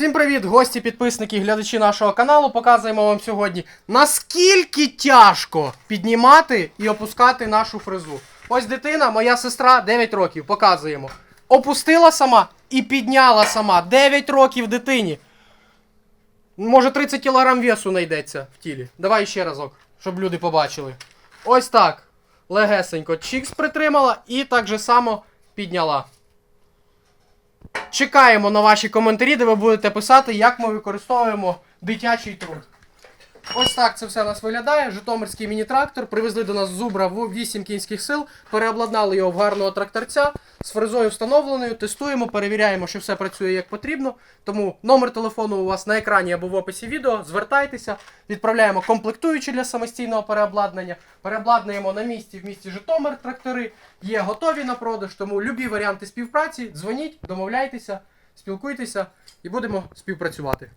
Всім привіт, гості, підписники і глядачі нашого каналу. Показуємо вам сьогодні, наскільки тяжко піднімати і опускати нашу фрезу. Ось дитина, моя сестра, 9 років, показуємо. Опустила сама і підняла сама. 9 років дитині. Може 30 кг весу знайдеться в тілі. Давай ще разок, щоб люди побачили. Ось так. Легесенько. Чікс притримала і так же само підняла. Чекаємо на ваші коментарі, де ви будете писати, як ми використовуємо дитячий труд. Ось так це все у нас виглядає. Житомирський міні-трактор. Привезли до нас зубра в 8 кінських сил, переобладнали його в гарного тракторця з фрезою встановленою. Тестуємо, перевіряємо, що все працює як потрібно. Тому номер телефону у вас на екрані або в описі відео. Звертайтеся, відправляємо комплектуючі для самостійного переобладнання. Переобладнуємо на місці в місті Житомир трактори. Є готові на продаж, тому любі варіанти співпраці. Дзвоніть, домовляйтеся, спілкуйтеся і будемо співпрацювати.